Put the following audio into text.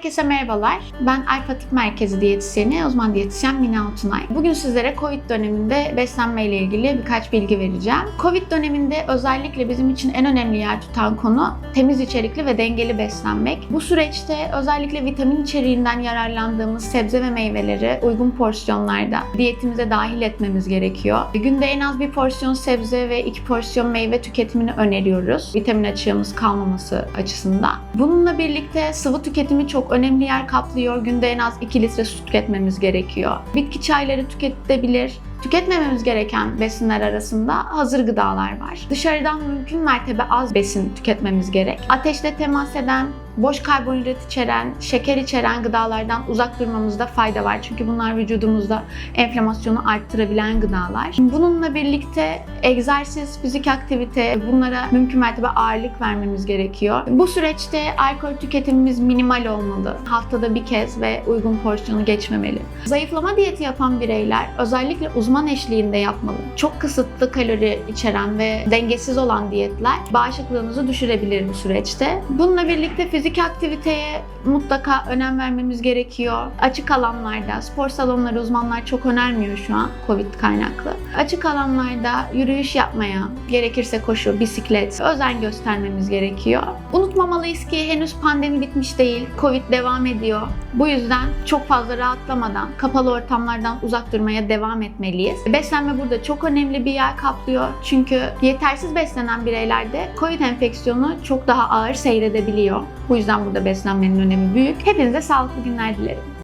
Herkese merhabalar. Ben Alfa Tıp Merkezi diyetisyeni, uzman diyetisyen Mine Altunay. Bugün sizlere COVID döneminde beslenme ile ilgili birkaç bilgi vereceğim. COVID döneminde özellikle bizim için en önemli yer tutan konu temiz içerikli ve dengeli beslenmek. Bu süreçte özellikle vitamin içeriğinden yararlandığımız sebze ve meyveleri uygun porsiyonlarda diyetimize dahil etmemiz gerekiyor. Günde en az bir porsiyon sebze ve iki porsiyon meyve tüketimini öneriyoruz. Vitamin açığımız kalmaması açısından. Bununla birlikte sıvı tüketimi çok önemli yer kaplıyor. Günde en az 2 litre su tüketmemiz gerekiyor. Bitki çayları tüketilebilir. Tüketmememiz gereken besinler arasında hazır gıdalar var. Dışarıdan mümkün mertebe az besin tüketmemiz gerek. Ateşle temas eden, boş karbonhidrat içeren, şeker içeren gıdalardan uzak durmamızda fayda var. Çünkü bunlar vücudumuzda enflamasyonu arttırabilen gıdalar. Bununla birlikte egzersiz, fizik aktivite bunlara mümkün mertebe ağırlık vermemiz gerekiyor. Bu süreçte alkol tüketimimiz minimal olmalı. Haftada bir kez ve uygun porsiyonu geçmemeli. Zayıflama diyeti yapan bireyler özellikle uzman eşliğinde yapmalı. Çok kısıtlı kalori içeren ve dengesiz olan diyetler bağışıklığınızı düşürebilir bu süreçte. Bununla birlikte fizik aktiviteye mutlaka önem vermemiz gerekiyor. Açık alanlarda, spor salonları uzmanlar çok önermiyor şu an Covid kaynaklı. Açık alanlarda yürüyüş yapmaya, gerekirse koşu, bisiklet özen göstermemiz gerekiyor. Unutmamalıyız ki henüz pandemi bitmiş değil. Covid devam ediyor. Bu yüzden çok fazla rahatlamadan, kapalı ortamlardan uzak durmaya devam etmeliyiz. Beslenme burada çok önemli bir yer kaplıyor. Çünkü yetersiz beslenen bireylerde Covid enfeksiyonu çok daha ağır seyredebiliyor. Bu yüzden burada beslenmenin önemi büyük. Hepinize sağlıklı günler dilerim.